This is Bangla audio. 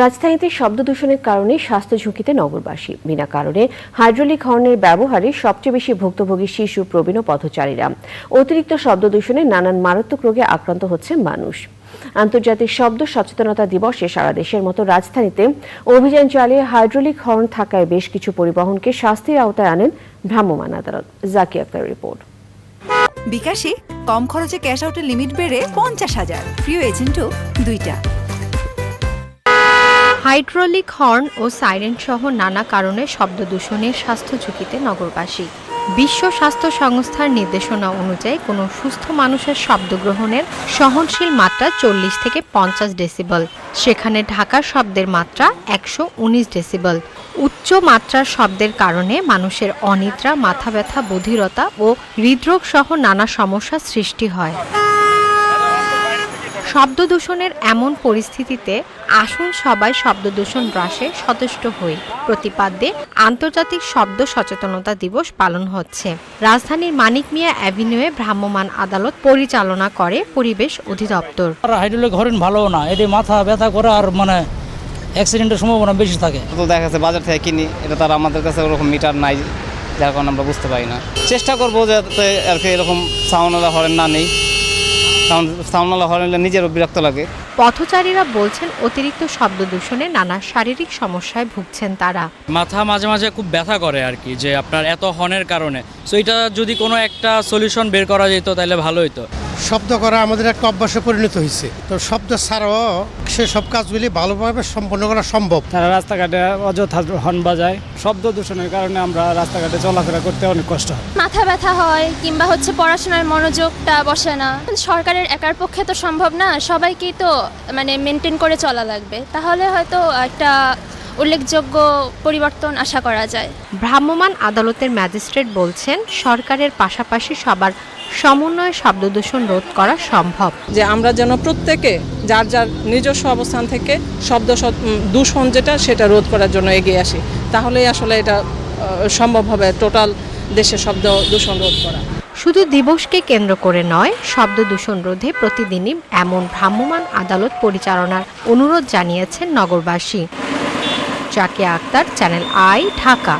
রাজধানীতে শব্দ দূষণের কারণে স্বাস্থ্য ঝুঁকিতে নগরবাসী। বিনা কারণে হাইড্রোলিক হর্নের ব্যবহারে সবচেয়ে বেশি ভুক্তভোগী শিশু, প্রবীণ পথচারীরা। অতিরিক্ত শব্দ দূষণে নানান মারাত্মক রোগে আক্রান্ত হচ্ছে মানুষ। আন্তর্জাতিক শব্দ সচেতনতা দিবসে সারা দেশের মতো রাজধানীতে অভিযান চালিয়ে হাইড্রোলিক হর্ন থাকায় বেশ কিছু পরিবহনকে শাস্তির আওতায় আনেন ভ্রাম্যমাণ আদালত। জাকি আক্তার রিপোর্ট। বিকাশে কম খরচে ক্যাশ আউটের লিমিট বেড়ে পঞ্চাশ হাজার। প্রিয় এজেন্টও দুইটা। হাইড্রোলিক হর্ন ও সাইরেন সহ নানা কারণে শব্দ দূষণের স্বাস্থ্য ঝুঁকিতে নগরবাসী। বিশ্ব স্বাস্থ্য সংস্থার নির্দেশনা অনুযায়ী কোনো সুস্থ মানুষের শব্দ গ্রহণের সহনশীল মাত্রা চল্লিশ থেকে পঞ্চাশ ডেসিবল। সেখানে ঢাকার শব্দের মাত্রা একশো উনিশ ডেসিবল। উচ্চ মাত্রার শব্দের কারণে মানুষের অনিদ্রা, মাথা ব্যথা, বধিরতা ও হৃদরোগ সহ নানা সমস্যার সৃষ্টি হয়। শব্দ দূষণের এমন পরিস্থিতিতে আসুন সবাই শব্দ দূষণ হ্রাসে সচেষ্ট হই। প্রতিপাদ্যে আন্তর্জাতিক শব্দ সচেতনতা দিবস পালন হচ্ছে। রাজধানীর মানিক মিয়া অ্যাভিনিউয়ে ভ্রাম্যমাণ আদালত পরিচালনা করে পরিবেশ অধিদপ্তর। আর হাইড্রোলিক হরেন ভালো না এতে মাথা ব্যথা করে আর মানে অ্যাক্সিডেন্টের সম্ভাবনা বেশি থাকে। তো দেখা যাচ্ছে বাজার থেকে কিনি এটা তার আমাদের কাছে ওরকম মিটার নাই যার কারণে আমরা বুঝতে পারি না। চেষ্টা করব যাতে আর কি এরকম সাউন্ডওয়ালা হরেন না নেই। সাউন্ড সাউন্ডওয়ালা হরেন নিজেরও বিরক্ত লাগে। পথচারীরা বলছেন অতিরিক্ত শব্দ দূষণে নানা শারীরিক সমস্যায় ভুগছেন তারা। মাথা মাঝে মাঝে খুব ব্যথা করে আর কি যে আপনার এত হর্নের কারণে। সো এটা যদি কোনো একটা সলিউশন বের করা যেত তাহলে ভালো হতো শব্দ করা আমাদের একটা অভ্যাসে পরিণত হয়েছে। তো শব্দ ছাড়াও সে সব কাজগুলি ভালোভাবে সম্পন্ন করা সম্ভব। তারা রাস্তাঘাটে অযথা হর্ন বাজায় শব্দ দূষণের কারণে আমরা রাস্তাঘাটে চলাফেরা করতে অনেক কষ্ট হয়। মাথা ব্যথা হয় কিংবা হচ্ছে পড়াশোনার মনোযোগটা বসে না। সরকারের একার পক্ষে তো সম্ভব না সবাইকেই তো মানে মেনটেন করে চলা লাগবে। তাহলে হয়তো একটা উল্লেখযোগ্য পরিবর্তন আশা করা যায়। ভ্রাম্যমাণ আদালতের ম্যাজিস্ট্রেট বলছেন সরকারের পাশাপাশি সবার সমন্বয়ে শব্দ দূষণ রোধ করা সম্ভব। যে আমরা যেন প্রত্যেকে যার যার নিজস্ব অবস্থান থেকে শব্দ দূষণ যেটা সেটা রোধ করার জন্য এগিয়ে আসি। তাহলেই আসলে এটা সম্ভব হবে টোটাল দেশে শব্দ দূষণ রোধ করা। শুধু দিবসকে কেন্দ্র করে নয় শব্দ দূষণ রোধে প্রতিদিনই এমন ভ্রাম্যমাণ আদালত পরিচালনার অনুরোধ জানিয়েছেন নগরবাসী। Zakia Akter Channel I Dhaka